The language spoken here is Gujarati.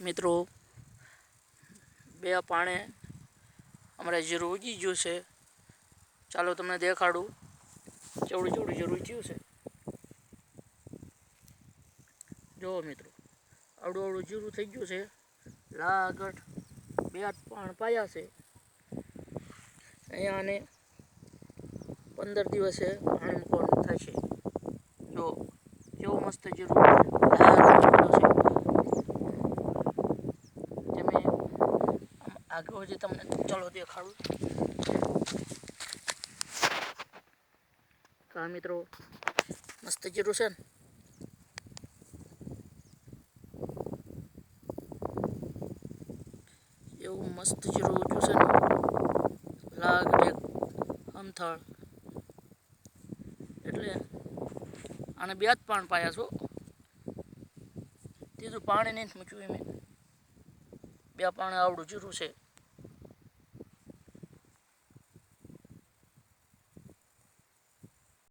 મિત્રો, બે પાણે અમારે જીરું ઉગી ગયું છે. ચાલો તમને દેખાડું ચવડું ચવડું જરૂર થયું છે. જુઓ મિત્રો આવડું આવડું જીરું થઈ ગયું છે. લાગટ બે હાથ પાણ પાયા છે. અહીંયા આને પંદર દિવસે પાણી મૂકવાનું થશે જો કેવું મસ્ત જીરું આગળ જે તમને ચલો દેખાડું. કા મિત્રો મસ્ત જીરું છે ને. એવું મસ્ત જીરું ઉગ્યું છે ને. લાગ એક હમથળ. એટલે આને બે જ પાણ પાયા છો. ત્રીજું પાણી નહીં મૂક્યું એમ બે પાણી આવડું જીરું છે.